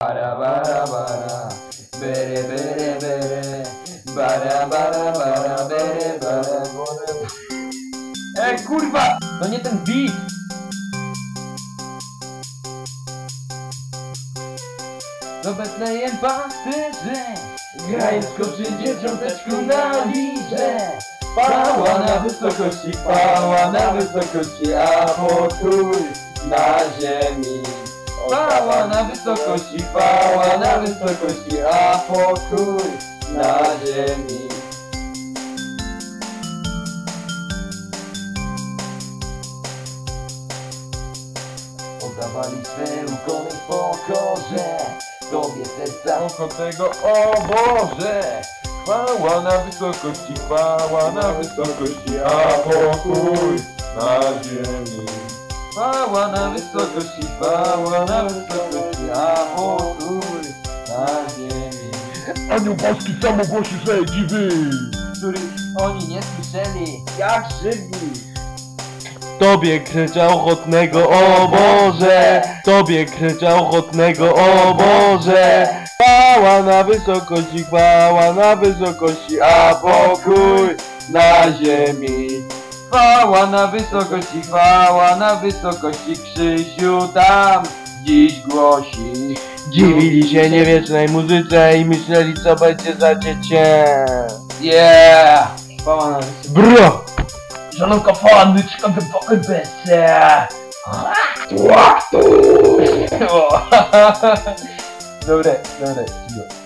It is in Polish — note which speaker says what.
Speaker 1: Bara bara bara, bere bere bere, bara bara bara, bere bara bere. Ej kurwa, to nie ten beat! Do Betlejem pasterze, Grajsko przy dzieciąteczku na liże. Pała na wysokości, pała na wysokości, a pokój na ziemi. Pała na wysokości, pała na wysokości, a pokój na ziemi. Oddawali swe ukony w pokorze, Tobie serca oko tego, o Boże! Chwała na wysokości, chwała na wysokości, a pokój na ziemi. Chwała na wysokości, chwała na wysokości, a pokój na ziemi.
Speaker 2: Anioł Boski sam ogłosił swoje dziwy.
Speaker 1: Których oni nie słyszeli, jak żywi.
Speaker 3: Tobie kręcia ochotnego, o Boże! Tobie kręcia ochotnego, o Boże! Chwała na wysokości, chwała na wysokości, a pokój na ziemi.
Speaker 1: Chwała na wysokości, chwała na wysokości, Krzysiu tam dziś głosi.
Speaker 3: Dziwili się niewiecznej muzyce i myśleli, co będzie za dziecię.
Speaker 1: Yeah! Chwała na wysokości.
Speaker 3: Bro!
Speaker 1: Szanowka fanyczka, wypokój becie! Dobre, dobre, cicho.